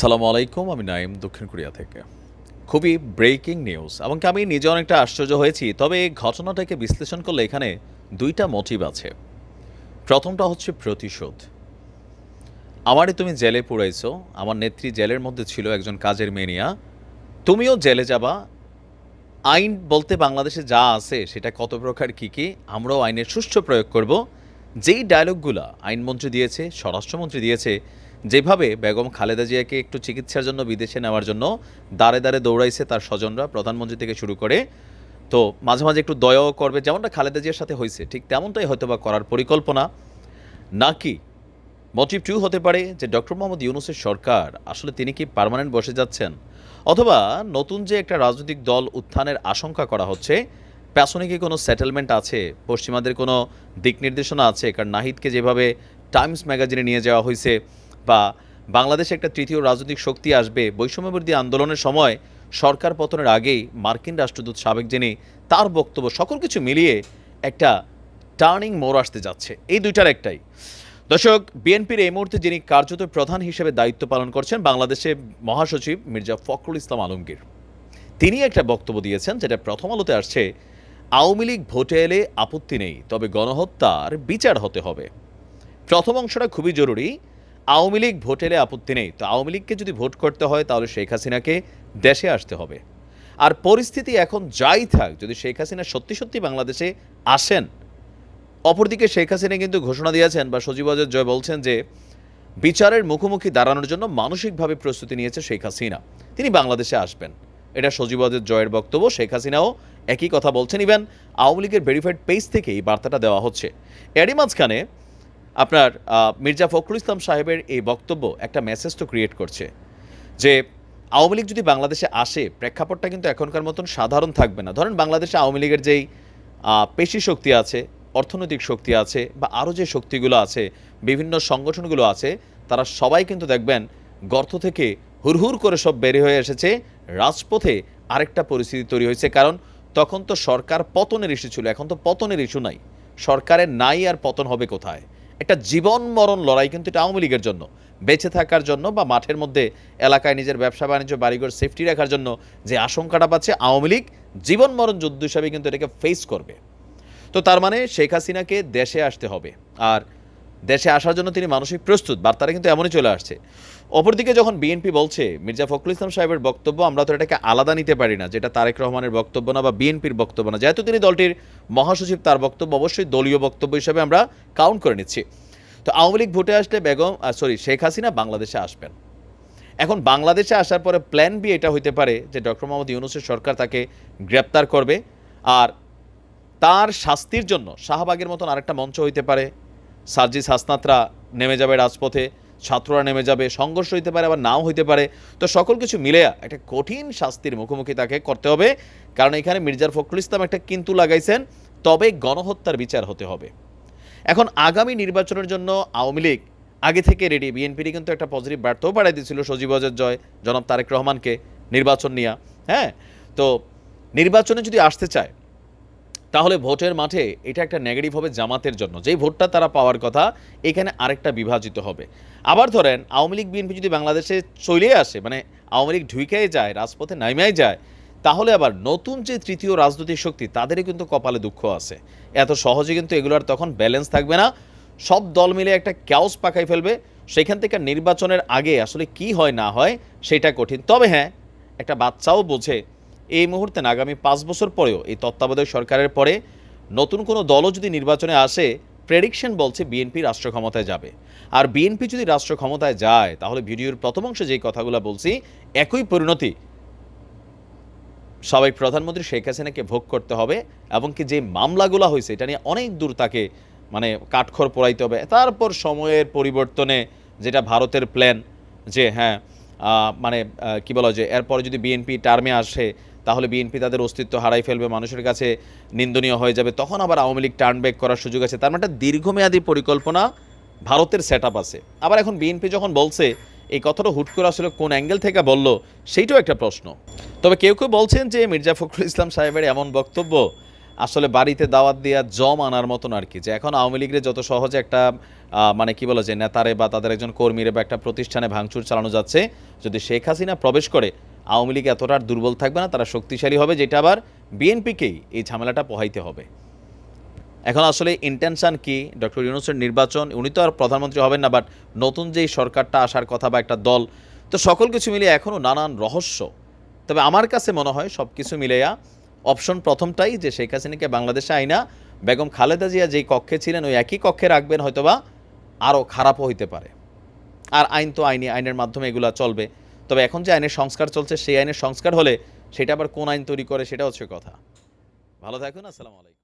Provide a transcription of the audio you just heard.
সালামু আলাইকুম, আমি নাইম দক্ষিণ কোরিয়া থেকে। খুবই ব্রেকিং নিউজ এমনকি আমি নিজে অনেকটা আশ্চর্য হয়েছি, তবে এই ঘটনাটাকে বিশ্লেষণ করলে এখানে দুইটা মোটিভ আছে। প্রথমটা হচ্ছে প্রতিশোধ। আমারই তুমি জেলে পুড়াইছো আমার নেত্রী জেলের মধ্যে ছিল একজন কাজের মেনিয়া তুমিও জেলে যাবা। আইন বলতে বাংলাদেশে যা আছে, সেটা কত প্রকার, কী কী, আমরাও আইনের সুষ্ঠু প্রয়োগ করব। যেই ডায়লগগুলা আইনমন্ত্রী দিয়েছে, স্বরাষ্ট্রমন্ত্রী দিয়েছে যেভাবে বেগম খালেদা জিয়াকে একটু চিকিৎসার জন্য বিদেশে নেওয়ার জন্য দাঁড়ে দাঁড়ে দৌড়াইছে তার স্বজনরা, প্রধানমন্ত্রী থেকে শুরু করে, তো মাঝে মাঝে একটু দয়াও করবে, যেমনটা খালেদা জিয়ার সাথে হয়েছে, ঠিক তেমনটাই হয়তো বা করার পরিকল্পনা। নাকি মোটিভ টু হতে পারে যে ডক্টর মোহাম্মদ ইউনুসের সরকার, আসলে তিনি কি পার্মানেন্ট বসে যাচ্ছেন? অথবা নতুন যে একটা রাজনৈতিক দল উত্থানের আশঙ্কা করা হচ্ছে পেছনে কি কোনো সেটেলমেন্ট আছে? পশ্চিমাদের কোনো দিক নির্দেশনা আছে? কারণ নাহিদকে যেভাবে টাইমস ম্যাগাজিনে নিয়ে যাওয়া হয়েছে বা বাংলাদেশে একটা তৃতীয় রাজনৈতিক শক্তি আসবে বৈষম্যবিরোধী আন্দোলনের সময় সরকার পতনের আগেই মার্কিন রাষ্ট্রদূত সাবেক যিনি তার বক্তব্য সকল কিছু মিলিয়ে একটা টার্নিং মোড় আসতে যাচ্ছে। এই দুইটার একটাই। দর্শক, বিএনপির এই মুহূর্তে যিনি কার্যত প্রধান হিসেবে দায়িত্ব পালন করছেন বাংলাদেশে মহাসচিব মির্জা ফখরুল ইসলাম আলমগীর। তিনি একটা বক্তব্য দিয়েছেন যেটা প্রথম আলোতে আসছে, আওয়ামী লীগ ভোটে এলে আপত্তি নেই, তবে গণহত্যার বিচার হতে হবে। প্রথম অংশটা খুবই জরুরি আওয়ামী লীগ ভোট এলে আপত্তি নেই। তো আওয়ামী লীগকে যদি ভোট করতে হয়, তাহলে শেখ হাসিনাকে দেশে আসতে হবে। আর পরিস্থিতি এখন যাই থাক, যদি শেখ হাসিনা সত্যি সত্যি বাংলাদেশে আসেন, অপরদিকে শেখ হাসিনা কিন্তু ঘোষণা দিয়েছেন বা সজীব সজীবাজের জয় বলছেন যে, বিচারের মুখোমুখি দাঁড়ানোর জন্য মানসিকভাবে প্রস্তুতি নিয়েছে শেখ হাসিনা। তিনি বাংলাদেশে আসবেন। এটা সজীব সজীবাজের জয়ের বক্তব্য। শেখ হাসিনাও একই কথা বলছেন। ইভেন, আওয়ামী লীগের ভেরিফাইড পেজ থেকে এই বার্তাটা দেওয়া হচ্ছে। এরই মাঝখানে আপনার মির্জা ফখরুল ইসলাম সাহেবের এই বক্তব্য একটা মেসেজ তো ক্রিয়েট করছে যে, আওয়ামী লীগ যদি বাংলাদেশে আসে, প্রেক্ষাপটটা কিন্তু এখনকার মতন সাধারণ থাকবে না। ধরেন বাংলাদেশে আওয়ামী লীগের যেই পেশি শক্তি আছে, অর্থনৈতিক শক্তি আছে, বা আরও যে শক্তিগুলো আছে, বিভিন্ন সংগঠনগুলো আছে, তারা সবাই কিন্তু দেখবেন গর্ত থেকে হুরহুর করে সব বের হয়ে এসেছে। রাজপথে আরেকটা পরিস্থিতি তৈরি হয়েছে, কারণ তখন তো সরকার পতনের ইস্যু ছিল, এখন তো পতনের ইস্যু নাই। সরকারের নাই আর পতন হবে কোথায়? একটা জীবন মরণ লড়াই কিন্তু এটা আওয়ামী লীগের জন্য। বেঁচে থাকার জন্য বা মাঠের মধ্যে এলাকায় নিজের ব্যবসা, বাণিজ্য, বাড়িঘর সেফটি রাখার জন্য যে আশঙ্কাটা পাচ্ছে আওয়ামী লীগ জীবন মরণ যুদ্ধ হিসাবে কিন্তু এটাকে ফেস করবে। তো তার মানে শেখ হাসিনাকে দেশে আসতে হবে। আর দেশে আসার জন্য তিনি মানসিক প্রস্তুত, বার্তাটা কিন্তু এমনই চলে আসছে। অপরদিকে যখন বিএনপি বলছে, মির্জা ফখরুল ইসলাম সাহেবের বক্তব্য, আমরা তো এটাকে আলাদা নিতে পারি না, যেটা তারেক রহমানের বক্তব্য না বা বিএনপির বক্তব্য না। যেহেতু তিনি দলটির মহাসচিব, তার বক্তব্য অবশ্যই দলীয় বক্তব্য হিসাবে আমরা কাউন্ট করে নিচ্ছি। তো আওয়ামী লীগ ভোটে আসলে বেগম সরি শেখ হাসিনা বাংলাদেশে আসবেন। এখন বাংলাদেশে আসার পরে প্ল্যান বি এটা হইতে পারে যে ডক্টর মোহাম্মদ ইউনুসের সরকার তাকে গ্রেপ্তার করবে। আর তার শাস্তির জন্য শাহবাগের মতন আরেকটা মঞ্চ হইতে পারে সার্জিস হাসনাতরা নেমে যাবে রাজপথে, ছাত্ররা নেমে যাবে, সংঘর্ষ হইতে পারে, আবার নাও হইতে পারে। তো সকল কিছু মিলে একটা কঠিন শাস্তির মুখোমুখি তাকে করতে হবে, কারণ এখানে মির্জার ফখরুল ইসলাম একটা কিন্তু লাগাইছেন, তবে গণহত্যার বিচার হতে হবে। এখন আগামী নির্বাচনের জন্য আওয়ামী লীগ আগে থেকে রেডি বিএনপির কিন্তু একটা পজিটিভ বার্তাও বাড়াই দিয়েছিল সজীব অজয় জয়, জনাব তারেক রহমানকে নির্বাচন নিয়ে হ্যাঁ? তো নির্বাচনে যদি আসতে চায় তাহলে ভোটের মাঠে এটা একটা নেগেটিভ হবে জামাতের জন্য। যেই ভোটটা তারা পাওয়ার কথা, এখানে আরেকটা বিভাজিত হবে। আবার ধরেন, আওয়ামী লীগ, বিএনপি যদি বাংলাদেশে চলে আসে মানে আওয়ামী লীগ ঢুকেই যায়, রাজপথে নাইমাই যায়, তাহলে আবার নতুন যে তৃতীয় রাজনৈতিক শক্তি, তাদেরই কিন্তু কপালে দুঃখ আছে। এত সহজে কিন্তু এগুলো আর তখন ব্যালেন্স থাকবে না। সব দল মিলে একটা ক্যাওস পাকাই ফেলবে। সেখান থেকে নির্বাচনের আগে আসলে কি হয়, না হয়, সেটা কঠিন। তবে হ্যাঁ একটা বাচ্চাও বোঝে এই মুহূর্তে না, আগামী পাঁচ বছর পরেও এই তত্ত্বাবধায়ক সরকারের পরে নতুন কোনো দলও যদি নির্বাচনে আসে প্রেডিকশন বলছে বিএনপি রাষ্ট্র ক্ষমতায় যাবে। আর বিএনপি যদি রাষ্ট্র ক্ষমতায় যায়, তাহলে ভিডিওর প্রথম অংশে যেই কথাগুলো বলছি, একই পরিণতি। সবাই প্রধানমন্ত্রী শেখ হাসিনাকে ভোগ করতে হবে এবং কি যে মামলাগুলো হয়েছে, এটা নিয়ে অনেক দূর তাকে মানে কাঠখড় পোড়াইতে হবে। তারপর সময়ের পরিবর্তনে যেটা ভারতের প্ল্যান যে হ্যাঁ মানে কি বলা যে, এরপরে যদি বিএনপি টার্মে আসে তাহলে বিএনপি তাদের অস্তিত্ব হারাই ফেলবে, মানুষের কাছে নিন্দনীয় হয়ে যাবে। তখন আবার আওয়ামী লীগ টার্ন ব্যাক করার সুযোগ আছে। তার মানে একটা দীর্ঘমেয়াদী পরিকল্পনা ভারতের সেট আছে। আবার এখন বিএনপি যখন বলছে, এই কথাটা হুট করে আসলে কোন অ্যাঙ্গেল থেকে বলল, সেইটাও একটা প্রশ্ন। তবে কেউ কেউ বলছেন যে মির্জা ফখরুল ইসলাম সাহেবের এমন বক্তব্য, আসলে বাড়িতে দাওয়াত দেওয়া জম আনার মতন আর কি, যে এখন আওয়ামী লীগের যত সহজে একটা মানে কি বলে যে নেতারে বা তাদের একজন কর্মীরে বা একটা প্রতিষ্ঠানে ভাঙচুর চালানো যাচ্ছে, যদি শেখ হাসিনা প্রবেশ করে আওয়ামী লীগ এতটা দুর্বল থাকবে না, তারা শক্তিশালী হবে, যেটা আবার বিএনপিকেই এই ঝামেলাটা পোহাইতে হবে। এখন আসলে ইন্টেনশন কি? ডক্টর ইউনুসের নির্বাচন, উনি তো আর প্রধানমন্ত্রী হবেন না বাট নতুন যেই সরকারটা আসার কথা বা একটা দল, তো সকল কিছু মিলিয়ে এখনও নানান রহস্য। তবে আমার কাছে মনে হয় সব কিছু মিলেয়া অপশন প্রথমটাই যে শেখ হাসিনাকে বাংলাদেশে আইনা, বেগম খালেদা জিয়া যেই কক্ষে ছিলেন, ওই একই কক্ষে রাখবেন, হয়তোবা আরও খারাপও হইতে পারে। আর আইন তো আইনি, আইনের মাধ্যমে এগুলা চলবে। তবে এখন যে আইনের সংস্কার চলছে, সেই আইনের সংস্কার হলে সেটা আবার কোন আইন তৈরি করে, সেটা হচ্ছে কথা। ভালো থাকুন, আসসালামু আলাইকুম।